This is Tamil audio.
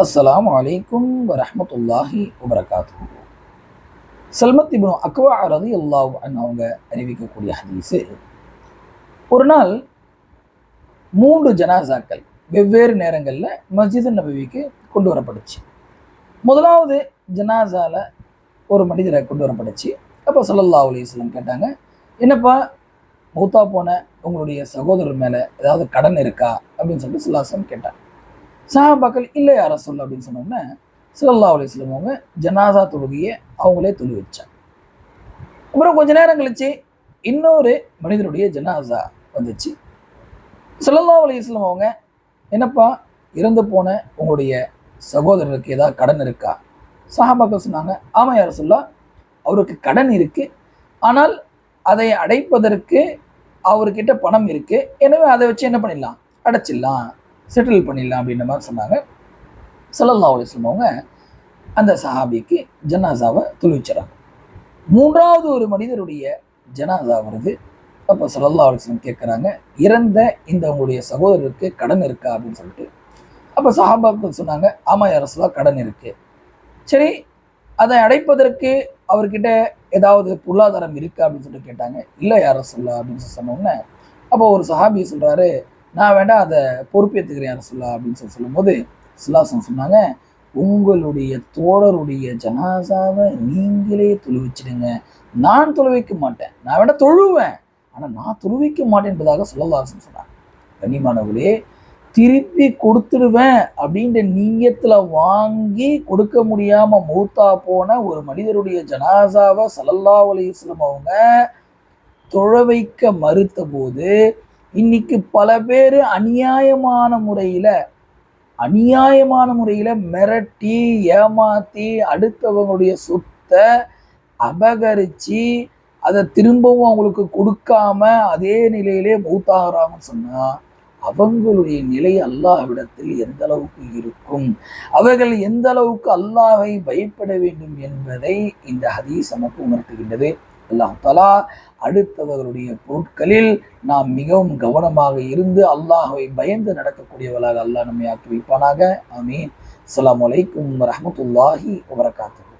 அஸ்லாம் வலைக்கும் வரமத்துல்லாஹி வபரகாத்து சல்மத் இப்னு அக்வா ரதி அல்லாஹ் அவங்க அறிவிக்கக்கூடிய ஹதீஸு ஒரு நாள் மூன்று ஜனாசாக்கள் வெவ்வேறு நேரங்களில் மஸ்ஜித் நபவிக்கு கொண்டு வரப்பட்டுச்சு. முதலாவது ஜனாசாவில் ஒரு மனிதரை கொண்டு வரப்பட்டுச்சு. அப்போ சல்லல்லா அலிஸ்லம் கேட்டாங்க என்னப்பா மூத்தா போன உங்களுடைய சகோதரர் மேலே ஏதாவது கடன் இருக்கா? அப்படின்னு சொல்லிட்டு சுல்லாசம் கேட்டாங்க. சஹாபாக்கள் இல்லை யார சொல்ல அப்படின்னு சொன்னோன்னே சிலல்லா அலைஹி அவங்க ஜனாசா தொழுகையை அவங்களே தொழு வச்சாங்க. அப்புறம் கொஞ்ச நேரம் கழிச்சு இன்னொரு மனிதனுடைய ஜனாசா வந்துச்சு. சிலல்லா அலைஹி அவங்க என்னப்பா இறந்து போன உங்களுடைய சகோதரருக்கு ஏதாவது கடன் இருக்கா? சஹாபாக்கள் சொன்னாங்க ஆமாம் யார சொல்லா அவருக்கு கடன் இருக்கு. ஆனால் அதை அடைப்பதற்கு அவர்கிட்ட பணம் இருக்கு. எனவே அதை வச்சு என்ன பண்ணிடலாம்? அடைச்சிடலாம். செட்டில் பண்ணிடலாம் அப்படின்ற மாதிரி சொன்னாங்க. ஸல்லல்லாஹு அலைஹி வஸல்லம் அவங்க அந்த சஹாபிக்கு ஜனாசாவை தொழுவிச்சுறாங்க மூன்றாவது ஒரு மனிதருடைய ஜனாசா வருது. அப்போ ஸல்லல்லாஹு அலிஸ்லம் கேட்குறாங்க இறந்த இந்த உங்களுடைய சகோதரருக்கு கடன் இருக்கா அப்படின்னு சொல்லிட்டு. அப்போ சஹாபாக்கள் சொன்னாங்க ஆமாம் அரசுலா கடன் இருக்குது சரி அதை அடைப்பதற்கு அவர்கிட்ட ஏதாவது பொருளாதாரம் இருக்கா அப்படின்னு சொல்லிட்டு கேட்டாங்க. இல்லை யார அப்படின்னு சொல்லி சொன்னோன்னே அப்போ ஒரு சஹாபி சொல்கிறாரு நான் வேண்டாம் அதை பொறுப்பேற்றுக்கிறேன் யார சொல்லா அப்படின்னு சொல்லி சொல்லும்போது சுல்லாசன் சொன்னாங்க உங்களுடைய தோழருடைய ஜனாசாவை நீங்களே தொழுவிச்சிடுங்க நான் தொழுவிக்க மாட்டேன். நான் வேணா தொழுவேன். ஆனால் நான் தொழுவிக்க மாட்டேன் என்பதாக சொல்லலாசன் சொன்னாங்க. கண்ணியமானவர்களே திருப்பி கொடுத்துடுவேன் அப்படின்ற நீயத்தில் வாங்கி கொடுக்க முடியாமல் மூத்தா போன ஒரு மனிதருடைய ஜனாசாவை சல்லல்லாஹு அலைஹி அவங்க தொழ வைக்க மறுத்த போது இன்னைக்கு பல பேர் அநியாயமான முறையில அநியாயமான முறையில மிரட்டி ஏமாத்தி அடுத்தவங்களுடைய சொத்தை அபகரிச்சு அதை திரும்பவும் அவங்களுக்கு கொடுக்காம அதே நிலையிலே மூத்தாகிறாங்கன்னு சொன்னா அவங்களுடைய நிலை அல்லாஹ்விடத்தில் எந்த அளவுக்கு இருக்கும்? அவர்கள் எந்த அளவுக்கு அல்லாஹை பயப்பட வேண்டும் என்பதை இந்த ஹதீஸ் நமக்கு உணர்த்துகின்றது. அல்லாஹ் தலா அடுத்தவர்களுடைய பொருட்களில் நாம் மிகவும் கவனமாக இருந்து அல்லாஹை பயந்து நடக்கக்கூடியவர்களாக அல்லாஹ் நம்மை ஆக்கி வைப்பானாக. ஆமீன். அஸ்ஸலாமு அலைக்கும் வரஹ்மத்துல்லாஹி வபரகாத்து